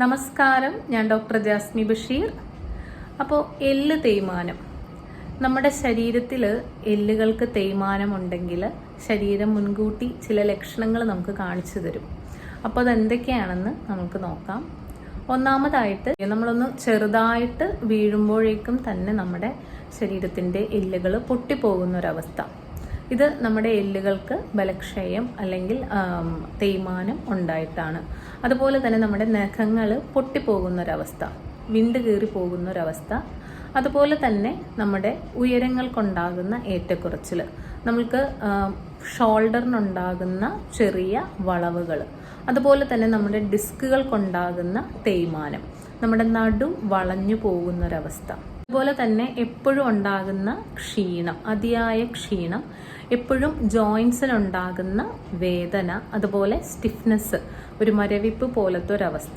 നമസ്കാരം. ഞാൻ ഡോക്ടർ ജാസ്മി ബഷീർ. അപ്പോൾ എല്ല് തേയ്മാനം. നമ്മുടെ ശരീരത്തിൽ എല്ലുകൾക്ക് തേയ്മാനം ഉണ്ടെങ്കിൽ ശരീരം മുൻകൂട്ടി ചില ലക്ഷണങ്ങൾ നമുക്ക് കാണിച്ചു തരും. അപ്പോൾ അതെന്തൊക്കെയാണെന്ന് നമുക്ക് നോക്കാം. ഒന്നാമതായിട്ട് നമ്മളൊന്ന് ചെറുതായിട്ട് വീഴുമ്പോഴേക്കും തന്നെ നമ്മുടെ ശരീരത്തിന്റെ എല്ലുകൾ പൊട്ടിപ്പോകുന്ന ഒരവസ്ഥ ഇത് നമ്മുടെ എല്ലുകൾക്ക് ബലക്ഷയം അല്ലെങ്കിൽ തേയ്മാനം ഉണ്ടായിട്ടാണ്. അതുപോലെ തന്നെ നമ്മുടെ നഖങ്ങൾ പൊട്ടിപ്പോകുന്നൊരവസ്ഥ വിണ്ട് കീറി പോകുന്നൊരവസ്ഥ അതുപോലെ തന്നെ നമ്മുടെ ഉയരങ്ങൾക്കുണ്ടാകുന്ന ഏറ്റക്കുറച്ചിൽ നമ്മൾക്ക് ഷോൾഡറിനുണ്ടാകുന്ന ചെറിയ വളവുകൾ അതുപോലെ തന്നെ നമ്മുടെ ഡിസ്കുകൾക്കുണ്ടാകുന്ന തേയ്മാനം. നമ്മുടെ നടു വളഞ്ഞു പോകുന്നൊരവസ്ഥ. അതുപോലെ തന്നെ എപ്പോഴും ഉണ്ടാകുന്ന ക്ഷീണം അതിയായ ക്ഷീണം എപ്പോഴും ജോയിൻസിലുണ്ടാകുന്ന വേദന അതുപോലെ സ്റ്റിഫ്നെസ് ഒരു മരവിപ്പ് പോലത്തെ ഒരവസ്ഥ.